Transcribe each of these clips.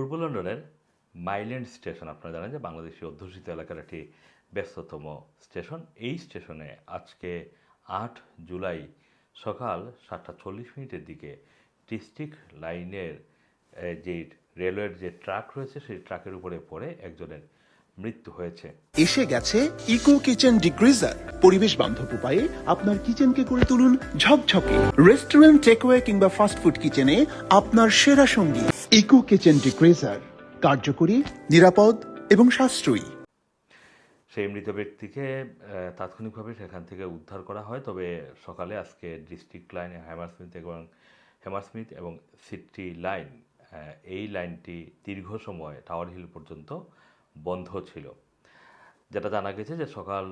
পূর্ব লন্ডনের Mile End station, আপনারা জানেন যে বাংলাদেশি অধ্যুষিত এলাকার একটি ব্যস্ততম স্টেশন। এই স্টেশনে আজকে আট জুলাই সকাল সাতটা চল্লিশ মিনিটের দিকে ডিস্ট্রিক্ট লাইনের যে রেলওয়ের যে ট্রাক রয়েছে, সেই ট্রাকের উপরে পড়ে একজনের মৃত্যু হয়েছে। এসে গেছে ইকো কিচেন ডিগ্রিজার পরিবেশ বান্ধব উপায়ে আপনার কিচেনকে করে তুলুন ঝকঝকে। রেস্টুরেন্ট, টেকওয়ে কিংবা ফাস্টফুড কিচেনে আপনার সেরা সঙ্গী ইকো কিচেন ডিগ্রিজার কার্যকরী, নিরাপদ এবং সাশ্রয়ী। সেই মৃত ব্যক্তিকে তাৎক্ষণিকভাবে সেখান থেকে উদ্ধার করা হয়, তবে সকালে আজকে ডিস্ট্রিক্ট লাইন হ্যামারস্মিথ এবং হ্যামারস্মিথ এবং সিটি লাইন এই লাইনটি দীর্ঘ সময় টাওয়ার হিল পর্যন্ত বন্ধ ছিল। যেটা জানা গেছে যে সকাল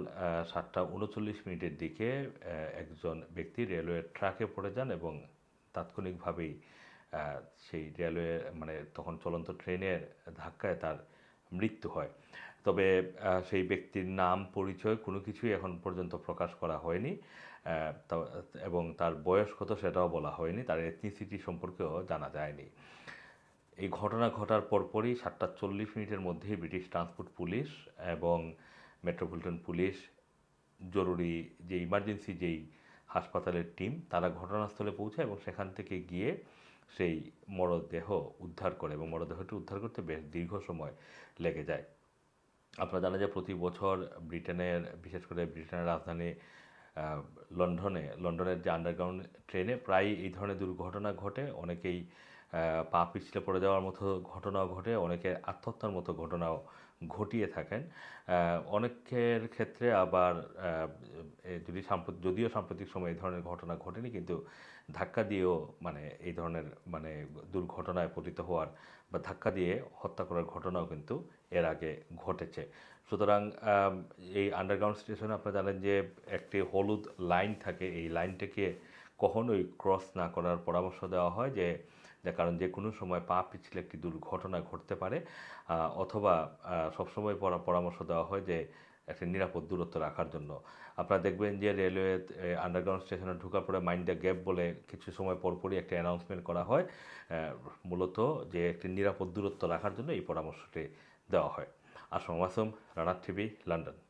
সাতটা উনচল্লিশ মিনিটের দিকে একজন ব্যক্তি রেলওয়ে ট্রাকে পড়ে যান এবং তাৎক্ষণিকভাবেই সেই রেলওয়ে মানে তখন চলন্ত ট্রেনের ধাক্কায় তার মৃত্যু হয়। তবে সেই ব্যক্তির নাম, পরিচয় কোনো কিছুই এখন পর্যন্ত প্রকাশ করা হয়নি। এবং তার বয়স কত সেটাও বলা হয়নি। তার এথনিসিটি সম্পর্কেও জানা যায়নি। এই ঘটনা ঘটার পরপরই সাতটা চল্লিশ মিনিটের মধ্যেই ব্রিটিশ ট্রান্সপোর্ট পুলিশ এবং মেট্রোপলিটন পুলিশ, জরুরি যে ইমার্জেন্সি যেই হাসপাতালের টিম তারা ঘটনাস্থলে পৌঁছায় এবং সেখান থেকে গিয়ে সেই মরদেহ উদ্ধার করে এবং মরদেহটি উদ্ধার করতে বেশ দীর্ঘ সময় লেগে যায়। আপনারা জানেন যে প্রতি বছর ব্রিটেনের, বিশেষ করে ব্রিটেনের রাজধানী লন্ডনে, লন্ডনের যে আন্ডারগ্রাউন্ড ট্রেনে প্রায় এই ধরনের দুর্ঘটনা ঘটে। অনেকেই পা পিছলে পড়ে যাওয়ার মতো ঘটনাও ঘটে অনেকে আত্মহত্যার মতো ঘটনাও ঘটিয়ে থাকেন। অনেকের ক্ষেত্রে আবার যদি সাম্প্রত, যদিও সাম্প্রতিক সময়ে এই ধরনের ঘটনা ঘটেনি, কিন্তু ধাক্কা দিয়েও মানে এই ধরনের মানে দুর্ঘটনায় পতিত হওয়ার বা ধাক্কা দিয়ে হত্যা করার ঘটনাও কিন্তু এর আগে ঘটেছে। সুতরাং এই আন্ডারগ্রাউন্ড স্টেশনে আপনারা জানেন যে একটি হলুদ লাইন থাকে, এই লাইনটাকে কখনোই ক্রস না করার পরামর্শ দেওয়া হয় যে যে কারণ যে কোনো সময় পা পিছলে একটি দুর্ঘটনা ঘটতে পারে অথবা সবসময় পরা- পরামর্শ দেওয়া হয় যে একটা নিরাপদ দূরত্ব রাখার জন্য। আপনারা দেখবেন যে রেলওয়ে আন্ডারগ্রাউন্ড স্টেশনে ঢোকার পরে মাইন্ড দ্য গ্যাপ বলে কিছু সময় পরপরই একটা অ্যানাউন্সমেন্ট করা হয় মূলত যে একটি নিরাপদ দূরত্ব রাখার জন্য এই পরামর্শটি দেওয়া হয়। আসম মাসুম রানার টিভি, লন্ডন।